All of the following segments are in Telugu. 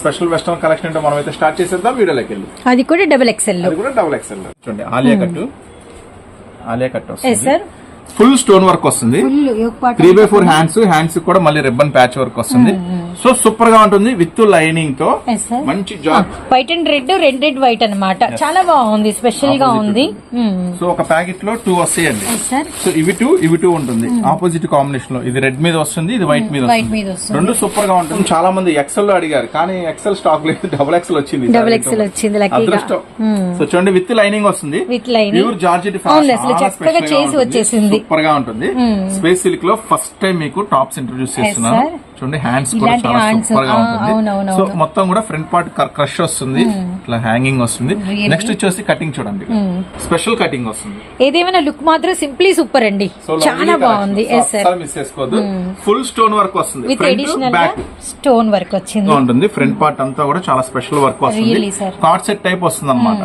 స్పెషల్ వెస్టర్న్ కలెక్షన్ ఏంటో మనం అయితే స్టార్ట్ చేసేద్దాం వీడియోలోకి వెళ్ళి అది కూడా డబుల్ ఎక్స్ఎల్ అది కూడా డబుల్ ఎక్స్ఎల్ చూడండి ఆలియా కట్టు. ఆలియా కట్ వస్తుంది. సార్ ఫుల్ స్టోన్ వర్క్ వస్తుంది. Three by four hands hands కూడా మళ్ళీ రిబ్బన్ ప్యాచ్ వర్క్ వస్తుంది. సో సూపర్గా ఉంటుంది విత్ లైనింగ్తో. మంచి job white and red red red white అన్నమాట. చాలా బాగుంది స్పెషల్గా ఉంది. సో ఒక ప్యాకెట్లో టూ వస్తాయండి. సో ఇవి టూ ఇవి టూ ఉంటుంది. ఆపోజిట్ కాంబినేషన్లో. ఇది రెడ్ మీద వస్తుంది ఇది వైట్ మీద వస్తుంది. రెండు సూపర్గా ఉంటుంది. చాలా మంది ఎక్సెల్లో అడిగారు కానీ ఎక్సెల్ స్టాక్ లేదు. డబుల్ ఎక్సెల్ వచ్చింది. డబుల్ ఎక్స్ఎల్ వచ్చింది సో చూడండి విత్ లైనింగ్ వస్తుంది. విత్ లైన్ ప్యూర్ జార్జెట్ అవునులే, అసలు చక్కగా చేసి వచ్చేసింది. సూపర్గా ఉంటుంది స్పేస్ సిల్క్లో ఫస్ట్ టైం మీకు టాప్స్ ఇంట్రొడ్యూస్ చేస్తున్నాను. చూడండి హ్యాండ్స్ కూడా చాలా సూపర్గా ఆ, ఉంటుంది. సో మొత్తం కూడా ఫ్రంట్ పార్ట్ క్రష్ వస్తుంది. ఇట్లా హ్యాంగింగ్ వస్తుంది? నెక్స్ట్ వచ్చేసి కటింగ్ చూడండి. స్పెషల్ కటింగ్ వస్తుంది. ఏదేమైనా లుక్ మాత్రం సింప్లీ సూపర్ అండి. చాలా బాగుంది. మిస్ చేసుకోవద్దు. ఫుల్ స్టోన్ వర్క్ వస్తుంది. బ్యాక్ స్టోన్ వర్క్ వచ్చింది. ఉంటుంది ఫ్రంట్ పార్ట్ అంతా కూడా చాలా స్పెషల్ వర్క్ వస్తుంది. కార్డ్ సెట్ టైప్ వస్తుంది అనమాట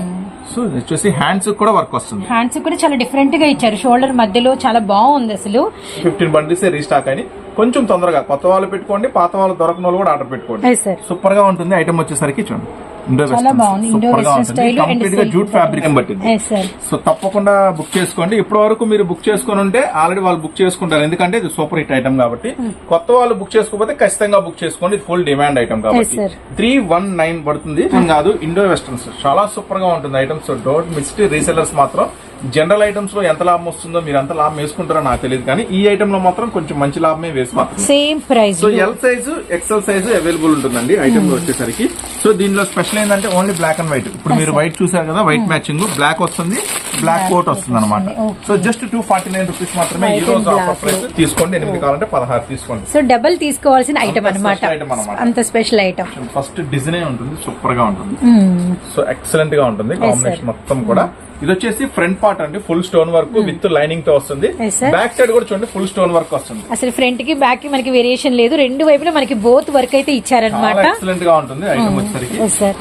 సో ఇది వచ్చేసి హ్యాండ్స్ కూడా వర్క్ వస్తుంది. హ్యాండ్స్ కూడా చాలా డిఫరెంట్గా ఇచ్చారు. షోల్డర్ మధ్యలో చాలా బాగుంది అసలు. ఫిఫ్టీన్ బండిల్స్ రీస్టాక్ అని. కొంచెం తొందరగా కొత్త వాళ్ళు పెట్టుకోండి పాత వాళ్ళు దొరకని వాళ్ళు కూడా ఆర్డర్ పెట్టుకోండి. సూపర్గా ఉంటుంది. ఐటమ్ వచ్చేసరికి చూడండి. చాలా వెస్టర్న్ బాగుంది. ఇండో వెస్టర్న్ స్టైల్ కంప్లీట్గా జూట్ ఫ్యాబ్రిక్ సో తప్పకుండా బుక్ చేసుకోండి. ఇప్పటి వరకు మీరు బుక్ చేసుకుని ఉంటే ఆల్రెడీ వాళ్ళు బుక్ చేసుకుంటారు. ఎందుకంటే ఇది సూపర్ హిట్ ఐటమ్ కాబట్టి. కొత్త వాళ్ళు బుక్ చేసుకోకపోతే ఖచ్చితంగా బుక్ చేసుకోండి. ఇది ఫుల్ డిమాండ్ ఐటమ్ కాబట్టి. త్రీ వన్ నైన్ పడుతుంది. ఇది కాదు ఇండో వెస్టర్న్స్ చాలా సూపర్గా ఉంటుంది ఐటమ్స్ డోంట్ మిస్ రీసెల్లర్స్ మాత్రం జనరల్ ఐటమ్స్లో ఎంత లాభం వస్తుందో మీరు ఎంత లాభం వేసుకుంటారో నాకు తెలియదు కానీ ఈ ఐటమ్లో మాత్రం కొంచెం మంచి లాభమే వేసుకుంటారు same price so L size XL size available ఉంటుందండి. ఐటమ్లో వచ్చేసరికి. సో దీనిలో స్పెషల్ ఏంటంటే ఓన్లీ బ్లాక్ అండ్ వైట్ ఇప్పుడు మీరు వైట్ చూసారు కదా వైట్ మ్యాచింగ్ బ్లాక్ వస్తుంది బ్లాక్ కోట్ వస్తుంది అనమాట so just two forty nine rupees మాత్రమే ఈ రోజు ఆఫర్ ప్రైస్ తీసుకోండి. ఎనిమిది కావాలంటే పదహారు తీసుకోండి. సో డబల్ తీసుకోవాల్సిన ఐటమ్ అన్నమాట. అంత స్పెషల్ ఐటమ్ ఫస్ట్ డిజైన్ ఉంటుంది సూపర్గా ఉంటుంది సో ఎక్సలెంట్గా ఉంటుంది. కాంబినేషన్ మొత్తం కూడా. ఇది వచ్చేసి ఫ్రంట్ పార్ట్ అండి ఫుల్ స్టోన్ వర్క్ విత్ లైనింగ్తో వస్తుంది. బ్యాక్ సైడ్ కూడా చూడండి ఫుల్ స్టోన్ వర్క్ వస్తుంది. అసలు ఫ్రంట్కి బ్యాక్కి మనకి వేరియేషన్ లేదు. రెండు వైపులా మనకి బోత్ వర్క్ అయితే ఇచ్చారనమాట ఎక్సలెంట్గా ఉంటుంది ఐటమ్ వచ్చేసరికి. ఎస్ సార్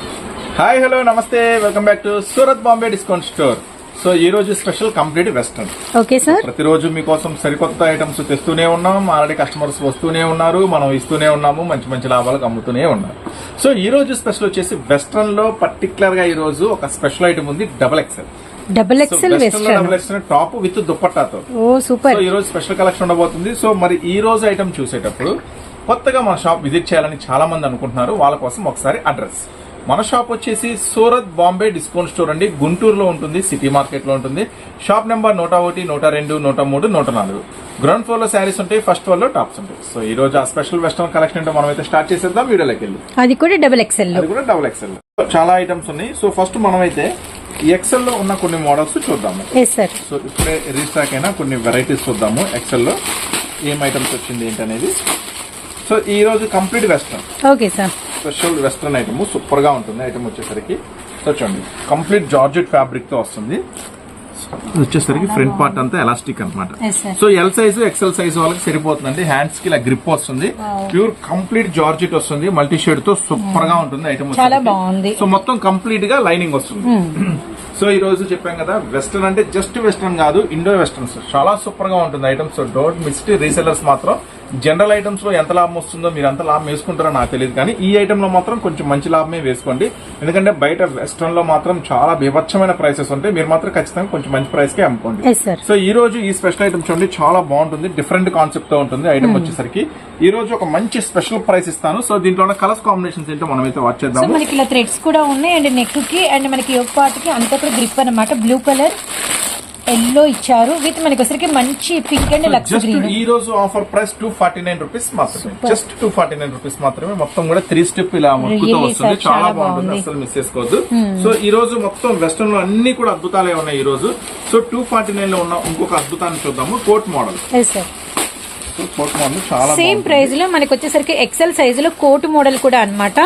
హాయ్ హలో నమస్తే welcome back to Surat Bombay discount store so ఈ రోజు special complete western okay sir ప్రతిరోజు మీకోసం సరికొత్త ఐటమ్స్ తెస్తూనే ఉన్నాం. ఆల్రెడీ కస్టమర్స్ వస్తూనే ఉన్నారు. మనం ఇస్తూనే ఉన్నాము. మంచి మంచి లాభాలకు అమ్ముతూనే ఉన్నారు. సో ఈ రోజు స్పెషల్ వచ్చేసి వెస్ట్రన్లో పర్టికులర్గా ఈ రోజు ఒక స్పెషల్ ఐటమ్ ఉంది double XL double XL western double XL top with దుప్పట్టాతో oh super ఈ రోజు స్పెషల్ కలెక్షన్ ఉండబోతుంది. సో మరి ఈ రోజు ఐటమ్ చూసేటప్పుడు కొత్తగా మన షాప్ విజిట్ చేయాలని చాలా మంది అనుకుంటున్నారు. వాళ్ళ కోసం ఒకసారి అడ్రస్ మన షాప్ వచ్చేసి సూరత్ బాంబే డిస్కౌంట్ స్టోర్ అండి. గుంటూరులో ఉంటుంది సిటీ మార్కెట్లో ఉంటుంది. షాప్ నెంబర్ నూట ఒకటి నూట రెండు నూట మూడు నూట నాలుగు. గ్రౌండ్ ఫ్లోర్లో శారీస్ ఉంటాయి ఫస్ట్ ఫ్లోర్లో టాప్స్ ఉంటాయి. సో ఈ రోజు ఆ స్పెషల్ వెస్టర్న్ కలెక్షన్ ఏంటో మనం అయితే స్టార్ట్ చేసేద్దాం వీడియోలోకి వెళ్ళి. అది కూడా డబుల్ ఎక్స్ఎల్ అది కూడా డబుల్ ఎక్సెల్ చాలా ఐటమ్స్ ఉన్నాయి. సో ఫస్ట్ మనం అయితే ఎక్సెల్లో ఉన్న కొన్ని మోడల్స్ చూద్దాము. సో ఇప్పుడే రీస్టాక్ అయినా కొన్ని వెరైటీస్ చూద్దాము ఎక్సెల్లో. ఏం ఐటమ్స్ వచ్చింది ఏంటనేది. సో ఈ రోజు complete western okay sir special western item సూపర్గా ఉంటుంది ఐటమ్ వచ్చేసరికి. సో చూడండి కంప్లీట్ జార్జెట్ ఫ్యాబ్రిక్తో వస్తుంది. వచ్చేసరికి ఫ్రంట్ పార్ట్ అంతా ఎలాస్టిక్ అనమాట so L size XL size వాళ్ళకి సరిపోతుందండి. హ్యాండ్స్కి ఇలా గ్రిప్ వస్తుంది. ప్యూర్ కంప్లీట్ జార్జెట్ వస్తుంది. మల్టీ షేడ్తో సూపర్గా ఉంటుంది ఐటమ్. సో మొత్తం కంప్లీట్గా లైనింగ్ వస్తుంది. సో ఈ రోజు చెప్పాం కదా వెస్టర్న్ అంటే జస్ట్ వెస్టర్న్ కాదు ఇండో వెస్టర్న్స్ చాలా సూపర్గా ఉంటుంది ఐటమ్స్ డోంట్ మిస్ రీసెల్లర్స్ మాత్రం జనరల్ ఐటమ్స్లో ఎంత లాభం వస్తుందో మీరు ఎంత లాభం వేసుకుంటారో నాకు తెలియదు కానీ ఈ ఐటమ్లో మాత్రం కొంచెం మంచి లాభమే వేసుకోండి. ఎందుకంటే బయట వెస్టర్న్లో మాత్రం చాలా బీభత్సమైన ప్రైసెస్ ఉంటాయి. మీరు మాత్రం ఖచ్చితంగా కొంచెం మంచి ప్రైస్ కే అమ్ముకోండి. సో ఈ రోజు ఈ స్పెషల్ ఐటమ్ చూడండి చాలా బాగుంటుంది. డిఫరెంట్ కాన్సెప్ట్తో ఉంటుంది ఐటమ్ వచ్చేసరికి. ఈ రోజు ఒక మంచి స్పెషల్ ప్రైస్ ఇస్తాను. సో దీంట్లో ఉన్న కలర్స్ కాంబినేషన్స్ ఏంటో మనం అయితే వాచ్ సో చేద్దాము. మనకి ఇలా థ్రెడ్స్ కూడా ఉన్నాయి. అండ్ నెక్కి అండ్ మనకి యోగ పార్ట్కి అంతా కూడా గ్రిప్ అన్నమాట. బ్లూ కలర్ ఎల్లో ఇచ్చారు. విత్ మనకి వచ్చరికి మంచి పింక్ అండ్ లక్స్ గ్రీన్. ఈ రోజు offer price two forty nine rupees మాత్రమే just two forty nine rupees మాత్రమే. మొత్తం కూడా త్రీ స్టెప్ ఇలా మొక్కుతో వస్తుంది. చాలా బాగుంటుంది. అసలు మిస్ చేసుకోవద్దు. సో ఈ రోజు మొత్తం వెస్టర్న్లో అన్ని కూడా అద్భుతాలే ఉన్నాయి ఈ రోజు. సో టూ ఫార్టీ నైన్లో ఉన్న ఇంకొక అద్భుతాన్ని చూద్దాము. కోట్ మోడల్ కోట్ మోడల్ చాలా సేమ్. ప్రైస్లో మనకి వచ్చేసరికి ఎక్సెల్ సైజ్లో కోట్ మోడల్ కూడా అన్నమాట.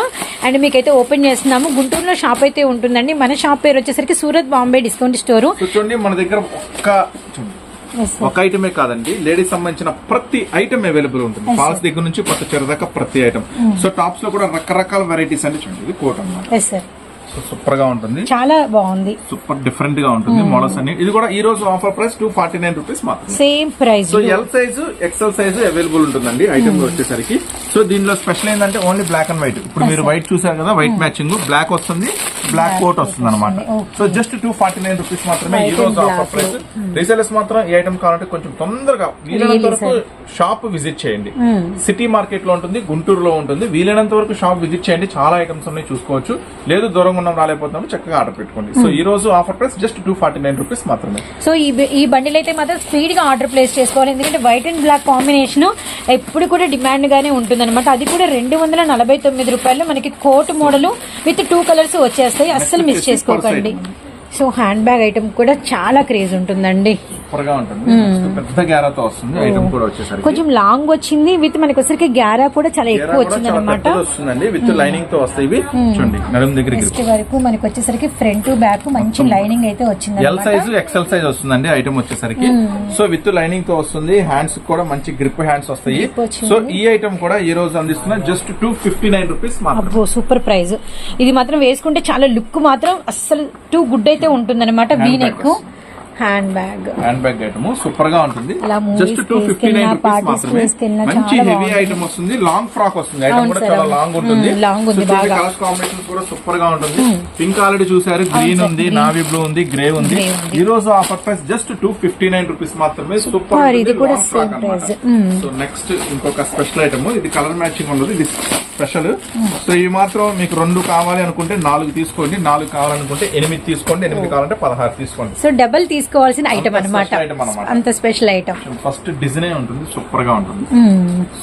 అండ్ మీకైతే ఓపెన్ చేస్తున్నాము. గుంటూరులో షాప్ అయితే ఉంటుందండి. మన షాప్ పేరు వచ్చేసరికి సూరత్ బాంబే డిస్కౌంట్ స్టోర్. చూడండి మన దగ్గర ఒక్క. ఒక ఐటమే కాదండి. లేడీస్ సంబంధించిన ప్రతి ఐటమ్ అవైలబుల్ ఉంటుంది. ఫాల్స్ దగ్గర నుంచి కొత్త చీర దాకా ప్రతి ఐటమ్ సో టాప్స్లో కూడా రకరకాల వెరైటీస్ అంటే చూడండి. ఇది కోట్ అన్నమాట సూపర్గా ఉంటుంది. చాలా బాగుంది. సూపర్ డిఫరెంట్గా ఉంటుంది మోడల్స్ అన్ని. ఇది కూడా ఈ రోజు offer price two forty nine rupees మాత్రమే. Same price so L size XL size available ఉంటుందండి ఐటమ్ వచ్చేసరికి. సో దీనిలో స్పెషల్ ఏంటంటే ఓన్లీ బ్లాక్ అండ్ వైట్ ఇప్పుడు మీరు వైట్ చూసారు కదా వైట్ మ్యాచింగ్ బ్లాక్ వస్తుంది బ్లాక్ కోట్ వస్తుంది అనమాట. So just two forty nine rupees మాత్రమే ఈ రోజు ఆఫర్ ప్రైస్ రీసెలర్స్ మాత్రం ఈ ఐటమ్ కావాలంటే కొంచెం తొందరగా వీలైనంత వరకు షాప్ విజిట్ చేయండి. Hmm. సిటీ మార్కెట్లో ఉంటుంది గుంటూరులో ఉంటుంది. వీలైనంత వరకు షాప్ విజిట్ చేయండి. చాలా ఐటమ్స్ ఉన్నాయి చూసుకోవచ్చు. లేదు దూరంగా ఉన్నాం రాలేకపోతున్నాం చక్కగా ఆర్డర్ పెట్టుకోండి. సో ఈ రోజు offer price just two forty nine rupees మాత్రమే. సో ఈ ఈ బండిల్ అయితే మాత్రం స్పీడ్గా ఆర్డర్ ప్లేస్ చేసుకోవాలి. ఎందుకంటే వైట్ అండ్ బ్లాక్ కాంబినేషన్ ఎప్పుడు కూడా డిమాండ్ గానే ఉంటుంది అనమాట అది కూడా రెండు వందల నలభై తొమ్మిది రూపాయలు మనకి coat model with two colours వచ్చేస్తాయి. అస్సలు మిస్ చేసుకోకండి. సో హ్యాండ్ బ్యాగ్ ఐటమ్ కూడా చాలా క్రేజ్ ఉంటుందండి. సూపర్గా ఉంటుంది పెద్ద గ్యారాతో వస్తుంది. ఐటమ్ కూడా వచ్చేసరికి. కొంచెం లాంగ్ వచ్చింది. విత్ మనకి వచ్చరికి గ్యారా కూడా చాలా ఎక్కువ వచ్చింది అనమాట వస్తుందండి. విత్ లైనింగ్తో వస్తాయి ఇవి. చూడండి నడుము వరకు మనకి వచ్చేసరికి ఫ్రంట్ బ్యాక్ మంచి లైనింగ్ అయితే వచ్చింది ఎల్ సైజ్ ఎక్సెల్ సైజ్ వస్తుందండి ఐటమ్ వచ్చేసరికి. సో విత్ లైనింగ్తో వస్తుంది హ్యాండ్స్ కూడా మంచి గ్రిప్ హ్యాండ్స్ వస్తాయి. సో ఈ ఐటమ్ కూడా ఈ రోజు అందిస్తున్నా just two fifty nine rupees అబ్బో సూపర్ ప్రైజ్ ఇది మాత్రం వేసుకుంటే చాలా లుక్ మాత్రం అస్సలు టూ గుడ్ అయితే ఉంటుంది అనమాట V Hand bag neck handbag handbag item సూపర్గా ఉంటుంది just two fifty nine rupees మాత్రమే. మంచి హెవీ. ఐటమ్ వస్తుంది. లాంగ్ ఫ్రాక్ వస్తుంది. ఐటమ్ కూడా చాలా. లాంగ్ ఉంటుంది. long ఉంది. కలర్స్ కాంబినేషన్ కూడా సూపర్గా ఉంటుంది. పింక్ ఆల్రెడీ చూసారు గ్రీన్ ఉంది. నావీ బ్లూ ఉంది గ్రే ఉంది. ఈ రోజు offer price just two fifty nine rupees మాత్రమే సూపర్ ఇది కూడా. సో నెక్స్ట్ ఇంకొక స్పెషల్ ఐటమ్ ఇది కలర్ మ్యాచింగ్ ఉండదు ఇది స్పెషల్ సో ఇవి మాత్రం మీకు రెండు కావాలి అనుకుంటే నాలుగు తీసుకోండి. నాలుగు కావాలనుకుంటే ఎనిమిది తీసుకోండి. ఎనిమిది కావాలంటే పదహారు తీసుకోండి. సో డబల్ తీసుకోవాల్సిన ఐటమ్ అనమాట. అంత స్పెషల్ ఐటమ్ ఫస్ట్ డిజైన్ ఉంటుంది సూపర్గా ఉంటుంది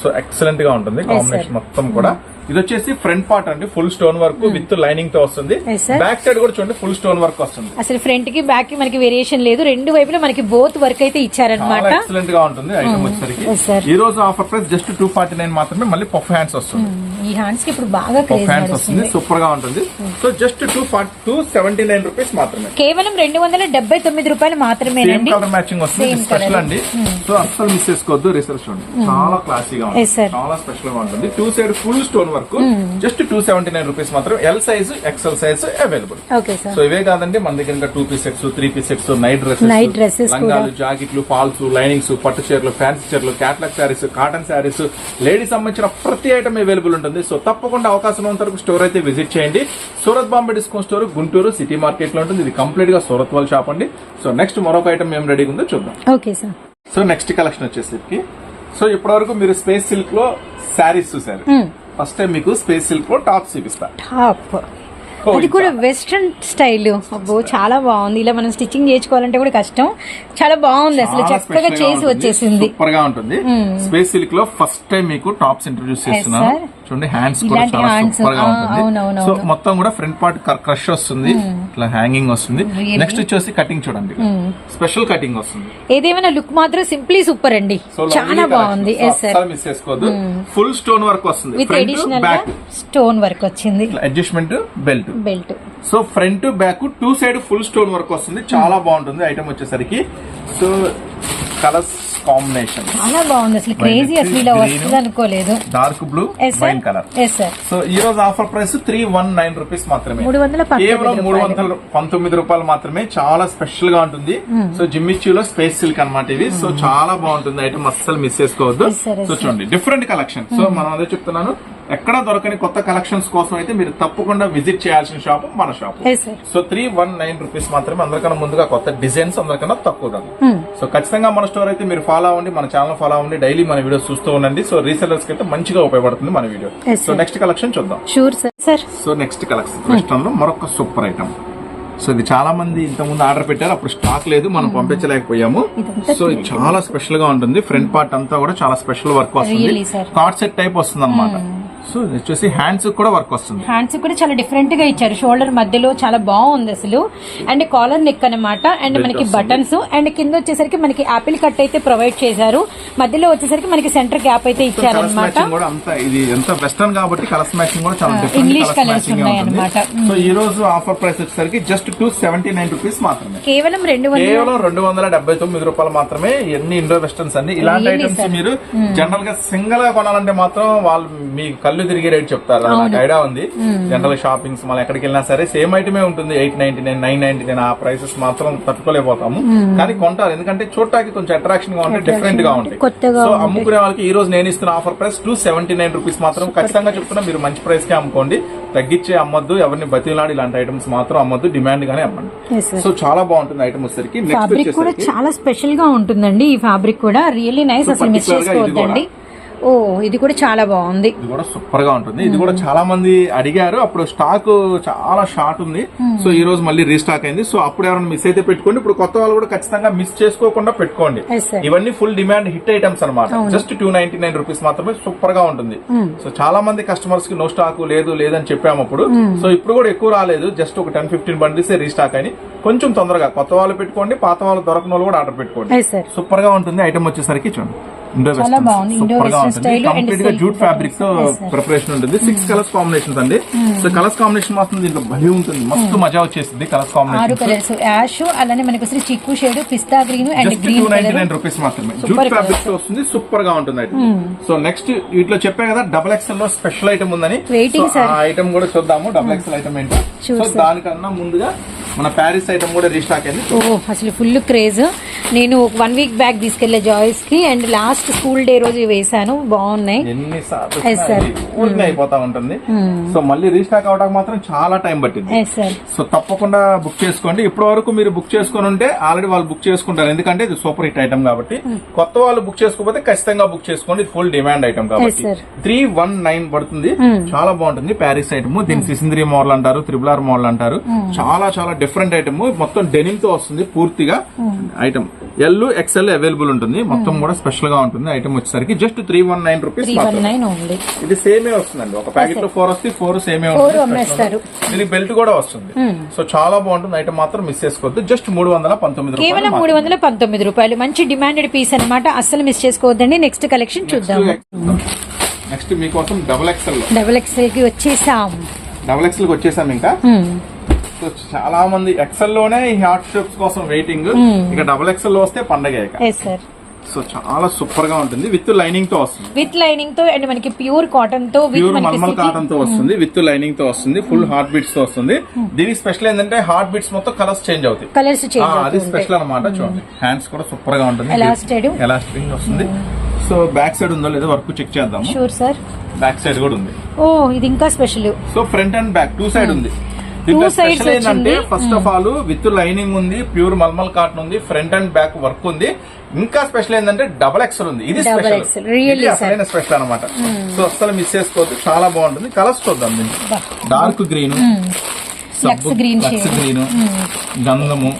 సో ఎక్సలెంట్గా ఉంటుంది కాంబినేషన్ మొత్తం కూడా. ఇది వచ్చేసి ఫ్రంట్ పార్ట్ అండి ఫుల్ స్టోన్ వర్క్ విత్ లైనింగ్తో వస్తుంది. బ్యాక్ సైడ్ కూడా చూడండి ఫుల్ స్టోన్ వర్క్ వస్తుంది. అసలు ఫ్రంట్కి బ్యాక్కి మనకి వేరియేషన్ లేదు. రెండు వైపులా మనకి బోత్ వర్క్ అయితే ఇచ్చారనమాట ఎక్సలెంట్గా ఉంటుంది ఐటమ్. వచ్చేసరికి. ఈ రోజు offer price just two forty nine మాత్రమే మళ్ళీ పఫ్ హ్యాండ్స్ వస్తుంది. ఈ హ్యాండ్స్కి ఇప్పుడు బాగా క్రేజ్ హ్యాండ్స్ వస్తుంది. సూపర్గా ఉంటుంది. So just two two seventy nine rupees మాత్రమే. కేవలం రెండు వందల డెబ్బై తొమ్మిది రూపాయలు సేమ్ మాత్రమేనండి కలర్ మ్యాచింగ్ వస్తుంది. స్పెషల్. అండి. సో అస్సలు మిస్ చేసుకోవద్దు. రీసెర్చ్ చూడండి. చాలా క్లాసీగా. ఉంటుంది. చాలా స్పెషల్గా ఉంటుంది. Two side full stone work just two seventy nine rupees మాత్రం L size XL size available so ఇవే కాదండి. మన దగ్గర ఇంకా two piece sets three piece sets night Night dresses dresses లంగాలు. జాకెట్లు ఫాల్స్ లైనింగ్స్ పట్టు చీరలు ఫ్యాన్సీ చీరలు catalogue sarees cotton sarees ladies సంబంధించిన ప్రతి ఐటమ్ అవైలబుల్ ఉంటుంది. సో తప్పకుండా అవకాశం ఉన్నంత వరకు స్టోర్ అయితే విజిట్ చేయండి. Surat Bombay discount store Guntur city మార్కెట్లో ఉంటుంది. ఇది కంప్లీట్గా సూరత్ వాళ్ళ షాప్ అండి. సో నెక్స్ట్ మరొక ఐటమ్ ఏం రెడీగా ఉందో చూద్దాం. Okay sir so next collection వచ్చేసరికి సో ఇప్పటివరకు మీరు స్పేస్ సిల్క్లో శారీస్ చూసారు ఫస్ట్ టైం మీకు స్పేస్ సిల్క్లో టాప్స్ చూపిస్తా. టాప్ Oh, అది కూడా. వెస్ట్రన్ స్టైల్ అబ్బో చాలా బాగుంది. ఇలా మనం స్టిచ్చింగ్ చేయించుకోవాలంటే కూడా కష్టం. చాలా బాగుంది అసలు. చక్కగా చేసి వచ్చేసింది. సూపర్గా ఉంటుంది. స్పేస్ సిల్క్లో ఫస్ట్ టైం మీకు టాప్స్ ఇంట్రొడ్యూస్ చేస్తున్నాను. sir. చూడండి హ్యాండ్స్ కూడా చాలా సూపర్గా ఉంటుంది. సో. మొత్తం కూడా ఫ్రంట్ పార్ట్ క్రష్ వస్తుంది. ఇట్లా హ్యాంగింగ్ వస్తుంది? నెక్స్ట్ వచ్చేసి కటింగ్ చూడండి. స్పెషల్ కటింగ్ వస్తుంది. ఏదేమైనా లుక్ మాత్రం సింప్లీ సూపర్ అండి. చాలా బాగుంది. మిస్ చేసుకోవద్దు. ఫుల్ స్టోన్ వర్క్ వస్తుంది. బ్యాక్ స్టోన్ వర్క్ వచ్చింది. Adjustment belt belt so front back two side full stone work వస్తుంది. చాలా బాగుంటుంది. ఐటమ్ వచ్చేసరికి. So colours combination. చాలా బాగుంది. అసలు క్రేజీ అసలు ఇలా వస్తుంది అనుకోలేదు. Dark blue wine colour so ఈ రోజు offer price three one nine rupees మాత్రమే. కేవలం మూడు రూపాయలు. వందల పంతొమ్మిది రూపాయలు మాత్రమే. చాలా స్పెషల్గా ఉంటుంది. సో జిమ్మిచ్యూలో స్పేస్ సిల్క్ అన్నమాట ఇవి. సో చాలా బాగుంటుంది. ఐటమ్ అస్సలు మిస్ చేసుకోవద్దు. సో చూడండి. డిఫరెంట్ కలెక్షన్ సో మనం అదే చెప్తున్నాను. ఎక్కడ దొరకని కొత్త కలెక్షన్స్ కోసం అయితే మీరు తప్పకుండా విజిట్ చేయాల్సిన షాప్ మన shop so three one nine rupees మాత్రమే అందరికన్నా ముందుగా కొత్త డిజైన్స్ అందరికన్నా తక్కువ ధర. సో ఖచ్చితంగా మన స్టోర్ అయితే మీరు ఫాలో అవ్వండి మన ఛానల్ ఫాలో అవ్వండి డైలీ మన వీడియోస్ చూస్తూ ఉండండి. సో రీసెలర్స్కి అయితే మంచిగా ఉపయోగపడుతుంది మన వీడియో సో. నెక్స్ట్ కలెక్షన్ చూద్దాం. Sure sir so next collection వెస్టర్న్లో మరొక సూపర్ ఐటమ్ సో ఇది చాలా మంది ఇంత ముందు ఆర్డర్ పెట్టారు అప్పుడు స్టాక్ లేదు మనం పంపించలేకపోయాము. ఇదంతా సో ఇది చాలా స్పెషల్గా ఉంటుంది. ఫ్రంట్ పార్ట్ అంతా కూడా చాలా స్పెషల్ వర్క్ వస్తుంది. కార్డ్ సెట్ టైప్ వస్తుంది అనమాట సో వచ్చేసి హ్యాండ్స్ కూడా వర్క్ వస్తుంది. హ్యాండ్స్ కూడా చాలా డిఫరెంట్గా ఇచ్చారు. షోల్డర్ మధ్యలో చాలా బాగుంది అసలు. అండ్ కాలర్ నెక్ అన్నమాట. అండ్ మనకి. బటన్స్ అండ్ కింద వచ్చేసరికి మనకి యాపిల్ కట్ అయితే ప్రొవైడ్ చేశారు. మధ్యలో వచ్చేసరికి మనకి సెంటర్ గ్యాప్ అయితే కూడా అంత ఇది ఎంత వెస్టర్న్ కాబట్టి కలర్స్ మ్యాచింగ్ కూడా చాలా English కలర్స్ ఉన్నాయి ఉంటుంది. అన్నమాట. సో ఈ రోజు ఆఫర్ ప్రైస్ వచ్చేసరికి just two seventy nine rupees మాత్రమే. కేవలం రెండు వందల కేవలం రెండు వందల డెబ్బై తొమ్మిది రూపాయలు మాత్రమే ఎన్ని ఇండో వెస్టర్న్స్ అండి. ఇలాంటి ఐటమ్స్. మీరు జనరల్గా సింగిల్గా కొనాలంటే మాత్రం వాళ్ళు మీ కళ్ళు కళ్ళు తిరిగి రేట్ చెప్తారు? నాకు ఐడియా ఉంది. జనరల్ షాపింగ్స్ మనం ఎక్కడికి వెళ్ళినా సరే సేమ్ ఐటమే ఉంటుంది. Eight ninety nine nine ninety nine ఆ ప్రైసెస్ మాత్రం తట్టుకోలేకపోతాము. కానీ కొంటారు. ఎందుకంటే చూడటానికి కొంచెం అట్రాక్షన్గా ఉంటాయి డిఫరెంట్గా ఉంటాయి. సో అమ్ముకునే వాళ్ళకి ఈ రోజు నేను ఇస్తున్న offer price two seventy nine rupees మాత్రం ఖచ్చితంగా చెప్తున్నా. మీరు మంచి ప్రైస్ కే అమ్ముకోండి. తగ్గించే అమ్మొద్దు. ఎవరిని బతిలాడి ఇలాంటి ఐటమ్స్ మాత్రం అమ్మొద్దు. డిమాండ్ గానే అమ్మండి. సో చాలా బాగుంటుంది ఐటమ్ వచ్చేసరికి. ఫ్యాబ్రిక్ కూడా చాలా స్పెషల్గా ఉంటుందండి. ఈ ఫ్యాబ్రిక్ కూడా రియల్లీ నైస్ అసలు మిస్ చేసుకోవద్దండి. ఓ ఇది కూడా చాలా బాగుంది. ఇది కూడా సూపర్గా ఉంటుంది. ఇది కూడా చాలా మంది అడిగారు. అప్పుడు స్టాక్ చాలా షార్ట్ ఉంది. సో ఈ రోజు మళ్ళీ రీస్టాక్ అయింది. సో అప్పుడు ఎవరైనా మిస్ అయితే పెట్టుకోండి. ఇప్పుడు కొత్త వాళ్ళు కూడా ఖచ్చితంగా మిస్ చేసుకోకుండా పెట్టుకోండి. ఇవన్నీ ఫుల్ డిమాండ్ హిట్ ఐటమ్స్ అనమాట just two ninety nine rupees మాత్రమే సూపర్గా ఉంటుంది సో చాలా మంది కస్టమర్స్కి నో స్టాక్ లేదు లేదని చెప్పాము అప్పుడు. సో ఇప్పుడు కూడా ఎక్కువ రాలేదు. జస్ట్ ఒక టెన్ ఫిఫ్టీన్ బండిల్స్ రీస్టాక్ అని కొంచెం తొందరగా కొత్త వాళ్ళు పెట్టుకోండి పాత వాళ్ళు దొరకని వాళ్ళు కూడా ఆర్డర్ పెట్టుకోండి. సూపర్గా ఉంటుంది. ఐటమ్ వచ్చేసరికి చూడండి. చాలా వెస్టర్న్ బాగుంది. ఇండో వెస్టర్న్ స్టైల్ కంప్లీట్గా జూట్ ఫ్యాబ్రిక్తో. ప్రిపరేషన్ ఉంటుంది. సిక్స్ కలర్స్ కాంబినేషన్స్ అండి. సో కలర్స్ కాంబినేషన్ మాత్రం దీంట్లో భలే ఉంటుంది. మస్తు మజా వచ్చేసింది కలర్స్ కాంబినేషన్ కలర్స్ యాష్ అలానే మనకి వచ్చి చిక్కు షేడ్ పిస్తా గ్రీన్ అండ్ కలర్ రూపీస్ మాత్రమే. జూట్. ఫ్యాబ్రిక్తో వస్తుంది. సూపర్గా ఉంటుంది ఐటమ్ సో నెక్స్ట్ వీటిలో చెప్పా కదా డబుల్ ఎక్స్ఎల్లో స్పెషల్ ఐటమ్ ఉందని. ఐటమ్ కూడా చూద్దాము. డబుల్ ఎక్స్ఎల్ ఐటమ్ ఏంటో. సో. దానికన్నా ముందుగా మన ప్యారిస్ ఐటమ్ కూడా రీస్టాక్ అయింది. ఓ అసలు ఫుల్ క్రేజ్. నేను వన్ వీక్ బ్యాక్ తీసుకెళ్ళే జాయ్స్కి అండ్ లాస్ట్ స్కూల్ డే రోజు వేసాను బాగున్నాయి. ఎన్ని సార్లు Yes, sir. ఊరికే అయిపోతా ఉంటుంది. సో మళ్ళీ రీస్టాక్ అవడానికి మాత్రం చాలా టైం పట్టింది. సో తప్పకుండా బుక్ చేసుకోండి. ఇప్పటి వరకు మీరు బుక్ చేసుకొని ఉంటే ఆల్రెడీ వాళ్ళు బుక్ చేసుకుంటారు. ఎందుకంటే ఇది సూపర్ హిట్ ఐటమ్ కాబట్టి కొత్త వాళ్ళు బుక్ చేసుకోకపోతే ఖచ్చితంగా బుక్ చేసుకోండి. ఇది ఫుల్ డిమాండ్ ఐటమ్ కాబట్టి. త్రీ వన్ నైన్ పడుతుంది. చాలా బాగుంటుంది ప్యారిస్ ఐటమ్. దీని సిసింద్రి మోడల్ అంటారు త్రిబుల్ ఆర్ మోడల్ అంటారు. చాలా చాలా డిఫరెంట్ ఐటమ్. మొత్తం డెనిమ్తో వస్తుంది పూర్తిగా ఐటమ్. ఎల్ ఎక్స్ఎల్ అవైలబుల్ ఉంటుంది. మొత్తం కూడా స్పెషల్గా ఉంటుంది ఐటమ్ వచ్చేసరికి. Just three one nine rupees ఇది సేమే వస్తుందండి. ఒక ప్యాకెట్లో ఫోర్ వస్తే ఫోర్ సేమే ఉంటుంది. దీనికి బెల్ట్ కూడా వస్తుంది. సో చాలా బాగుంటుంది. ఐటమ్ మాత్రం మిస్ చేసుకోవద్దు. జస్ట్ మూడు వందల పంతొమ్మిది కేవలం మూడు వందల పంతొమ్మిది రూపాయలు. మంచి డిమాండెడ్ పీస్ అన్నమాట. అస్సలు మిస్ చేసుకోవద్దండి. నెక్స్ట్ కలెక్షన్ చూద్దాం నెక్స్ట్ మీకోసం డబుల్ ఎక్స్ఎల్ డబుల్ ఎక్స్ఎల్కి వచ్చేసాం. డబుల్ ఎక్స్ఎల్కి వచ్చేసాం ఇంకా? Hmm. సో చాలా మంది ఎక్సెల్లోనే ఈ హాట్ షేప్స్ కోసం వెయిటింగ్ ఇక డబుల్ ఎక్స్ఎల్లో వస్తే పండగ సో చాలా సూపర్గా ఉంటుంది. విత్ లైనింగ్తో వస్తుంది. విత్ లైనింగ్తో అండ్ మనకి ప్యూర్ కాటన్తో విత్ ప్యూర్ మల్మల్ కాటన్తో వస్తుంది. విత్ లైనింగ్తో వస్తుంది. ఫుల్ హార్ట్ బీట్స్తో వస్తుంది. దీనికి స్పెషల్ ఏంటంటే హార్ట్ బీట్స్ మొత్తం కలర్స్ చేంజ్ అవుతాయి. కలర్స్ చేంజ్ అది స్పెషల్ అనమాట చూడండి. హ్యాండ్స్ కూడా సూపర్గా ఉంటుంది. Elastic. ఎలాస్టిక్ వస్తుంది. సో బ్యాక్ సైడ్ ఉందో లేదో వర్క్ చెక్ చేద్దాము. షూర్ సార్ బ్యాక్ సైడ్ కూడా ఉంది. ఓ ఇది ఇంకా special so front and back two side ఉంది. స్పెషల్ ఏంటంటే. First of all with lining ఉంది ప్యూర్ మల్మల్ కాటన్ ఉంది ఫ్రంట్ అండ్ బ్యాక్ వర్క్ ఉంది. ఇంకా స్పెషల్ ఏంటంటే డబల్ ఎక్సెల్ ఉంది. ఇది స్పెషల్ అసలైన స్పెషల్ అనమాట సో అసలు మిస్ చేసుకోవద్దు. చాలా బాగుంటుంది. కలర్స్ చూద్దాం దీన్ని. డార్క్ గ్రీన్ గ్రీన్ గ్రీన్ గంధము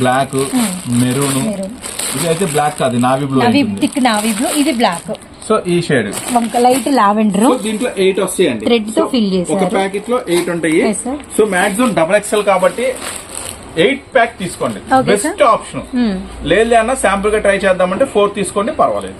బ్లాక్ మెరూన్ ఇది అయితే బ్లాక్ కాదు నావీ బ్లూ నావీ బ్లూ ఇది బ్లాక్ సో ఈ షేడ్ లైట్ లావెండర్ దీంట్లో ఎయిట్ వస్తాయండి Thread తో fill చేశారు. ఒక ప్యాకెట్లో ఎయిట్ ఉంటాయి. సో మాక్సిమం డబల్ ఎక్స్ఎల్ కాబట్టి ఎయిట్ ప్యాక్ తీసుకోండి. Best option Hmm. లేదు అన్న శాంపుల్గా ట్రై చేద్దామంటే ఫోర్ తీసుకోండి పర్వాలేదు.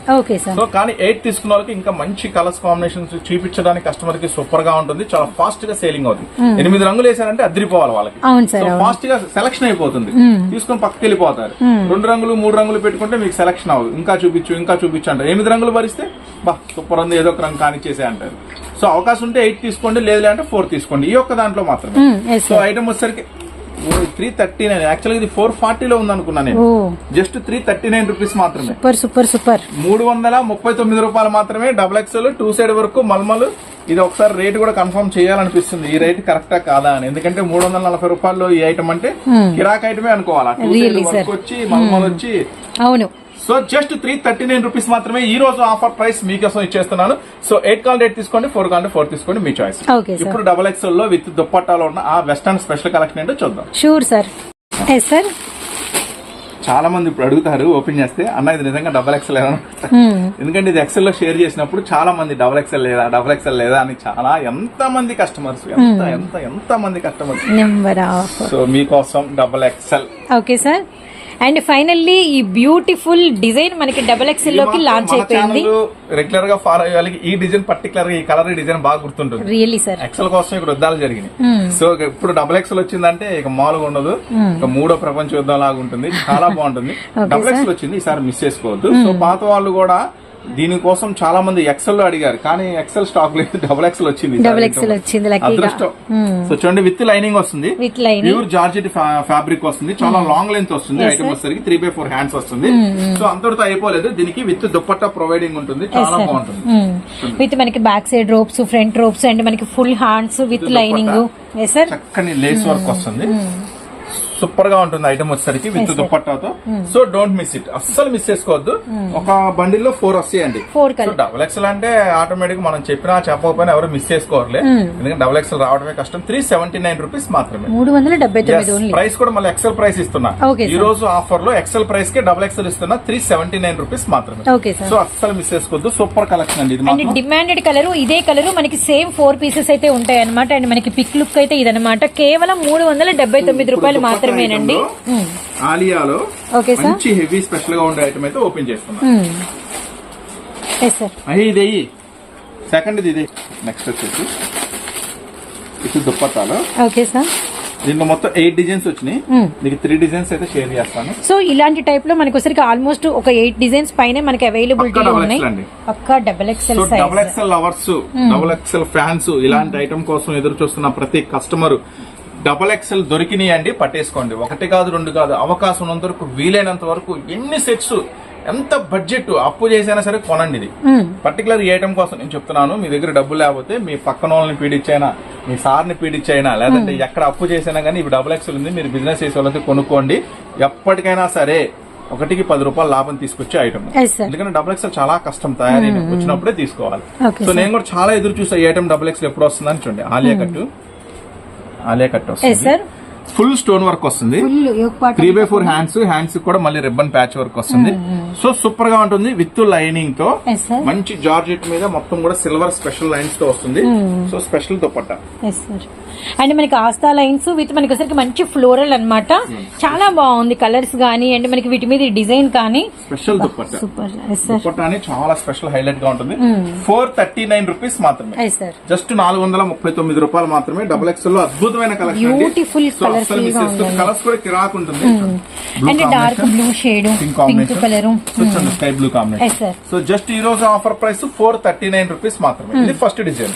సో కానీ ఎయిట్ తీసుకున్న వాళ్ళకి ఇంకా మంచి కలర్స్ కాంబినేషన్స్ చూపించడానికి కస్టమర్కి సూపర్గా ఉంటుంది. చాలా ఫాస్ట్గా సేలింగ్ అవుతుంది. ఎనిమిది రంగులు వేసారంటే అదిరిపోవాలి వాళ్ళకి. Hmm. ఫాస్ట్గా సెలక్షన్ అయిపోతుంది. తీసుకొని పక్కకి వెళ్ళిపోతారు. Hmm. రెండు రంగులు మూడు రంగులు పెట్టుకుంటే మీకు సెలక్షన్ అవ్వదు. ఇంకా చూపించు ఇంకా చూపించు అంటారు. ఎనిమిది రంగులు భరిస్తే బా సూపర్ ఉంది ఏదో ఒక రంగు కానిచ్చేసే అంటారు. సో అవకాశం ఉంటే ఎయిట్ తీసుకోండి లేదు అంటే ఫోర్ తీసుకోండి. ఈ ఒక్క దాంట్లో మాత్రమే. Hmm, so. ఐటమ్ వచ్చేసరికి త్రీ థర్టీ నైన్. యాక్చువల్గా ఇది ఫోర్ ఫార్టీలో ఉంది అనుకున్నా నేను just three thirty nine rupees మాత్రమే. Super super super. మూడు వందల ముప్పై తొమ్మిది రూపాయలు మాత్రమే డబుల్ ఎక్స్ఎల్ టూ సైడ్ వరకు మల్మలు. ఇది ఒకసారి రేట్ కూడా కన్ఫర్మ్ చేయాలనిపిస్తుంది. ఈ రేట్ కరెక్టా కాదా అని. ఎందుకంటే మూడు వందల నలభై రూపాయలు ఈ ఐటమ్ అంటే కిరాక్ ఐటమే అనుకోవాలా. వచ్చి మల్మల్ వచ్చి. అవును. So just three thirty nine rupees మాత్రమే ఈ రోజు ఆఫర్ ప్రైస్ మీకోసం ఇచ్చేస్తున్నాను. సో ఎయిట్ కాల్ రేట్ తీసుకోండి ఫోర్ కాల్ ఫోర్ తీసుకోండి మీ చాయిస్. ఇప్పుడు డబల్ ఎక్స్ఎల్లో విత్ దుప్పట్టాలో ఉన్న ఆ వెస్టర్న్ స్పెషల్ కలెక్షన్ ఏంటో చూద్దాం. షూర్ సార్ సార్ చాలా మంది ఇప్పుడు అడుగుతారు ఓపెన్ చేస్తే అన్న ఇది నిజంగా డబల్ ఎక్స్ఎల్ ఏనా? ఎందుకంటే ఇది ఎక్సెల్లో షేర్ చేసినప్పుడు చాలా మంది డబల్ ఎక్స్ఎల్ లేదా డబల్ ఎక్స్ఎల్ లేదా అని చాలా ఎంత మంది కస్టమర్స్ ఎంత ఎంత ఎంత మంది కస్టమర్స్ సో మీకోసం double XL okay sir and finally ఈ బ్యూటిఫుల్ డిజైన్ మనకి డబల్ ఎక్స్ఎల్లోకి లాంచ్ అయిపోయింది. రెగ్యులర్గా ఫాలో అయ్యాలి ఈ డిజైన్ పర్టికులర్గా ఈ కలర్ డిజైన్ బాగా గుర్తుంటుంది. రియల్లీ సార్ ఎక్సెల్ కోసం ఇక్కడ యుద్ధాలు జరిగినాయి. సో ఇక ఇప్పుడు డబుల్ ఎక్సెల్ వచ్చిందంటే ఇక మామూలుగా ఉండదు. ఇక మూడో ప్రపంచ యుద్ధం లాగా ఉంటుంది. చాలా బాగుంటుంది. డబుల్ ఎక్సెల్ వచ్చింది. ఈసారి మిస్ చేసుకోవద్దు. సో పాత వాళ్ళు కూడా దీనికోసం చాలా మంది ఎక్సెల్లో అడిగారు. కానీ ఎక్సెల్ స్టాక్ లేదు డబుల్ ఎక్సెల్ వచ్చింది. Double XL వచ్చింది. అదృష్టం. Hmm. సో చూడండి విత్ లైనింగ్ వస్తుంది. With line pure georgette fabric వస్తుంది. చాలా లాంగ్ లెంత్ వస్తుంది. Hmm. ఐటమ్. వచ్చేసరికి త్రీ బై ఫోర్ హ్యాండ్స్ వస్తుంది. సో అంతటితో అయిపోలేదు. దీనికి విత్ దుప్పట్టా ప్రొవైడింగ్ ఉంటుంది. చాలా బాగుంటుంది. విత్ మనకి back side ropes front ropes and మనకి ఫుల్ హ్యాండ్స్ విత్ లైనింగ్ చక్కని లేస్ వర్క్ వస్తుంది. సూపర్గా ఉంటుంది ఐటమ్ వచ్చేసరికి విత్ sir. దుప్పట్టాతో. సో డోంట్ మిస్ ఇట్ అస్సలు మిస్ చేసుకోవద్దు. ఒక బండిల్లో ఫోర్ వస్తాయండి. డబుల్ ఎక్స్ఎల్ అంటే ఆటోమేటిక్ మనం చెప్పినా చెప్పకపోయినా ఎవరు మిస్ చేసుకోవాలి ఎందుకంటే డబుల్ ఎక్స్ఎల్ రావడమే కష్టం. త్రీ సెవెంటీ నైన్ రూపీస్ మాత్రమే. మూడు వందల డెబ్బై ప్రైస్ కూడా మళ్ళీ ఎక్సెల్ ప్రైస్ ఇస్తున్నా. ఈ. రోజు ఆఫర్లో ఎక్సెల్ ప్రైస్కి డబుల్ ఎక్సెల్ ఇస్తున్నా. త్రీ సెవెంటీ నైన్ రూపీస్ మాత్రమే సో అస్సలు మిస్ చేసుకోవద్దు. సూపర్ కలెక్షన్ అండి ఇది డిమాండెడ్ కలర్ ఇదే కలర్ మనకి సేమ్ ఫోర్ పీసెస్ అయితే ఉంటాయి అనమాట అండ్ మనకి పిక్ లుక్ అయితే ఇదనమాట కేవలం మూడు వందల డెబ్బై తొమ్మిది రూపాయలు ఇప్పుడు లో ఆలియాలో ఓకే సార్. మంచి హెవీ స్పెషల్గా ఉండే ఐటమ్ అయితే ఓపెన్ చేస్తున్నా ఇది సెకండ్ ఇది నెక్స్ట్ వచ్చేసి ఇది దుప్పట్టాలో. Okay sir. దీంట్లో మొత్తం ఎయిట్ డిజైన్స్ వచ్చినాయి. మీకు త్రీ డిజైన్స్ అయితే షేర్ చేస్తాను. సో ఇలాంటి టైప్లో మనకి వచ్చరికి ఆల్మోస్ట్ ఒక ఎయిట్ డిజైన్స్ పైనే మనకి అవైలబిలిటీ ఉన్నాయి. పక్కా double XL double size XL lovers double XL fans ఇలాంటి ఐటమ్ కోసం ఎదురు చూస్తున్న ప్రతి కస్టమర్ డబుల్ ఎక్స్ఎల్ దొరికినాయండి పట్టేసుకోండి. ఒకటి కాదు రెండు కాదు అవకాశం ఉన్నంత వరకు వీలైనంత వరకు ఎన్ని సెట్స్ ఎంత బడ్జెట్ అప్పు చేసైనా సరే కొనండి ఇది. పర్టికులర్ ఈ ఐటమ్ కోసం నేను చెప్తున్నాను మీ దగ్గర డబ్బులు లేకపోతే మీ పక్కన వాళ్ళని పీడిచ్చైనా మీ సార్ని పీడిచ్చైనా లేదంటే ఎక్కడ అప్పు చేసినా కానీ ఇప్పుడు డబుల్ ఎక్స్ఎల్ ఉంది మీరు బిజినెస్ చేసే వాళ్ళతో కొనుక్కోండి. ఎప్పటికైనా సరే ఒకటికి పది రూపాయలు లాభం తీసుకొచ్చే ఐటమ్. ఎందుకంటే డబుల్ ఎక్స్ఎల్ చాలా కష్టం తయారీ వచ్చినప్పుడే తీసుకోవాలి. సో నేను కూడా చాలా ఎదురు చూసా ఈ ఐటమ్ డబుల్ ఎక్స్ఎల్ ఎప్పుడు వస్తుందని చూడండి Alia cut. Alia cuts వస్తుంది సార్ ఫుల్ స్టోన్ వర్క్ వస్తుంది. Three by four hands hands కూడా మళ్ళీ రిబ్బన్ ప్యాచ్ వర్క్ వస్తుంది. సో సూపర్గా ఉంటుంది విత్ లైనింగ్తో. మంచి జార్జెట్ మీద మొత్తం కూడా సిల్వర్ స్పెషల్ లైన్స్తో వస్తుంది. So special dupatta. అండ్ మనకి ఆస్తా లైన్స్ విత్ మనకి వచ్చరికి మంచి ఫ్లోరల్ అన్నమాట. చాలా బాగుంది కలర్స్ కానీ అండ్ మనకి వీటి మీద డిజైన్ కానీ. స్పెషల్ దుపట్టా. సూపర్ దుపట్టా చాలా స్పెషల్ హైలైట్గా ఉంటుంది. ఫోర్ థర్టీ నైన్ రూపీస్ మాత్రమే. జస్ట్ నాలుగు వందల ముప్పై తొమ్మిది రూపాయలు మాత్రమే. డబుల్ ఎక్స్ఎల్లో అద్భుతమైన కలెక్షన్గా ఉందండి. కలర్స్ కూడా కిరాక్ ఉంటుంది and dark blue shade pink colour. Sky blue combination so just ఈ రోజు offer price four thirty nine rupees మాత్రమే ఇది ఫస్ట్ డిజైన్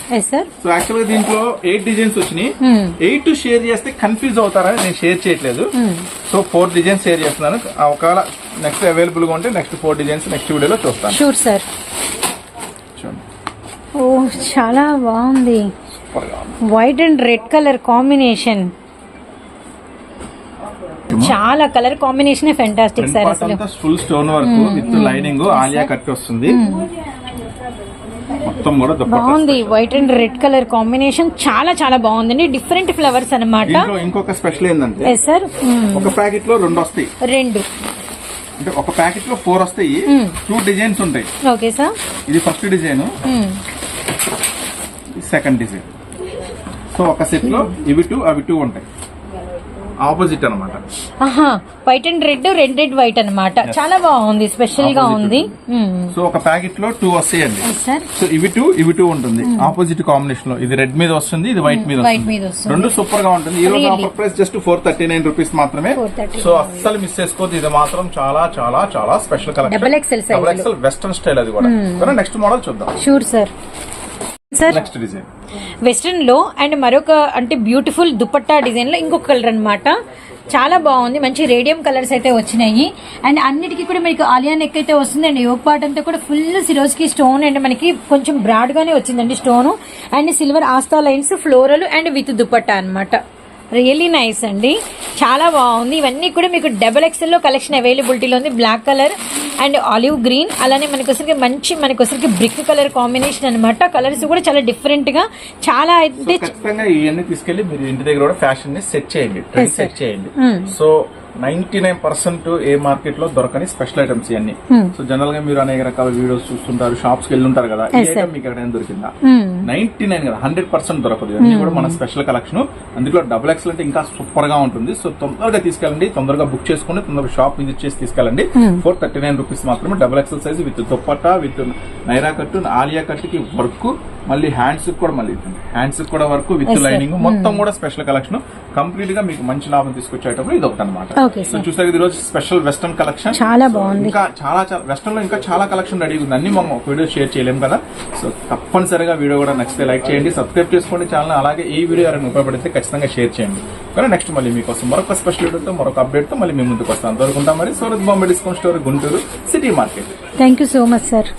సో యాక్చువల్గా దీంట్లో ఎయిట్ డిజైన్స్ వచ్చినాయి. ఎయిట్ షేర్ చేస్తే కన్ఫ్యూజ్ అవుతారని నేను షేర్ చేయట్లేదు. సో ఫోర్ డిజైన్స్ షేర్ చేస్తున్నాను. ఒకవేళ నెక్స్ట్ అవైలబుల్గా ఉంటే నెక్స్ట్ ఫోర్ డిజైన్స్ నెక్స్ట్ వీడియోలో చూస్తాను. షూర్ సార్ ఓ చాలా బాగుంది. White and red colour combination చాలా కలర్ కాంబినేషన్ ఫెంటాస్టిక్ సార్ అసలు. Full stone work with lining Alia cut వస్తుంది. మొత్తం కూడా బాగుంది. White and red colour combination చాలా చాలా బాగుందండి. డిఫరెంట్ ఫ్లవర్స్ అన్నమాట. దీంట్లో ఇంకొక స్పెషల్ ఏంటంటే సార్ ఒక ప్యాకెట్లో రెండు వస్తాయి. రెండు. అంటే ఒక ప్యాకెట్లో ఫోర్ వస్తాయి టూ డిజైన్స్ ఉంటాయి. ఓకే సార్ ఇది first design second design so ఒక సెట్లో ఇవి టూ అవి టూ ఉంటాయి. ఆపోజిట్ అన్నమాట. ఆహా white and red red red white అన్నమాట. చాలా బాగుంది స్పెషల్గా ఉంది. సో ఒక ప్యాకెట్లో టూ వస్తాయండి. సో ఇవి టూ ఇవి టూ ఉంటుంది. ఆపోజిట్ కాంబినేషన్లో. ఇది రెడ్ మీద వస్తుంది ఇది వైట్ మీద వస్తుంది. రెండు సూపర్గా ఉంటుంది. ఈ రోజు? Offer price just four thirty nine rupees మాత్రమే 439. సో అస్సలు మిస్ చేసుకోవద్దు. ఇది మాత్రం చాలా చాలా చాలా స్పెషల్ కలెక్షన్ డబుల్లో. ఎక్స్ఎల్ వెస్టర్న్ స్టైల్ అది కూడా. నెక్స్ట్ మోడల్ చూద్దాం. Sure sir sir next design వెస్ట్రన్లో and మరొక అంటే బ్యూటిఫుల్ దుపట్టా డిజైన్లో ఇంకొక కలర్ అన్నమాట. చాలా బాగుంది. మంచి రేడియం కలర్స్ అయితే వచ్చినాయి. అండ్ అన్నిటికీ కూడా మీకు ఆలియా నెక్ అయితే వస్తుంది. అండ్ యోగ్ పార్ట్ అంతా కూడా ఫుల్ సిరోజ్కి స్టోన్ అండ్ మనకి కొంచెం బ్రాడ్ గానే వచ్చిందండి stone and silver ఆస్తా lines floral and with dupatta అన్నమాట. రియల్లీ నైస్ అండి. చాలా బాగుంది. ఇవన్నీ కూడా మీకు డబల్ ఎక్స్ఎల్లో కలెక్షన్ అవైలబిలిటీలో ఉంది. Black colour and olive green అలానే మనకి వచ్చరికి మంచి మనకి వచ్చరికి బ్రిక్ కలర్ కాంబినేషన్ అన్నమాట. కలర్స్ కూడా చాలా డిఫరెంట్గా చాలా అయితే తీసుకెళ్ళి మీరు ఇంటి దగ్గర కూడా ఫ్యాషన్ని సెట్ చేయండి. సెట్ చేయండి. Hmm. So ninety nine percent ఏ మార్కెట్లో దొరకని స్పెషల్ ఐటమ్స్ ఇవన్నీ. సో జనరల్గా మీరు అనేక రకాల వీడియోస్ చూస్తుంటారు షాప్స్కి వెళ్ళుంటారు కదా ఈ. ఐటమ్ మీకు ఎక్కడైనా దొరికిందా? Hmm. నైన్టీ నైన్ కదా హండ్రెడ్ పర్సెంట్ దొరకదు. ఇవన్నీ కూడా మన స్పెషల్ కలెక్షన్. అందులో డబుల్ ఎక్స్ అంటే ఇంకా సూపర్గా ఉంటుంది. సో తొందరగా తీసుకెళ్ళండి తొందరగా బుక్ చేసుకుని తొందరగా షాప్ విజిట్ చేసి తీసుకెళ్ళండి. ఫోర్ థర్టీ నైన్ రూపీస్ మాత్రమే double XL size with dupatta with Naira cut Alia కట్టుకి work మళ్ళీ హ్యాండ్స్ కూడా మళ్ళీ హ్యాండ్స్ కూడా వర్క్ విత్. లైనింగ్. మొత్తం కూడా స్పెషల్ కలెక్షన్. కంప్లీట్గా మీకు మంచి లాభం తీసుకొచ్చేటప్పుడు ఇది ఒకటి అనమాట సో సార్. చూసారు ఇది రోజు స్పెషల్ వెస్టర్న్ కలెక్షన్. చాలా బాగుంది. ఇంకా చాలా వెస్టర్న్లో ఇంకా చాలా కలెక్షన్ రెడీ ఉంది. అన్ని మనం ఒక వీడియో షేర్ చేయలేం కదా. సో తప్పనిసరిగా వీడియో కూడా నచ్చితే లైక్ చేయండి సబ్స్క్రైబ్ చేసుకోండి ఛానల్ అలాగే ఈ వీడియో ఎవరైనా ఉపయోగపడితే ఖచ్చితంగా షేర్ చేయండి. కానీ నెక్స్ట్ మళ్ళీ మీకోసం మరొక స్పెషల్ వీడియోతో మరొక అప్డేట్తో మళ్ళీ మీ ముందుకు వస్తాం అంతవరకు ఉంటాం మరి. Surat Bombay discount store Guntur city market. Thank you so much sir.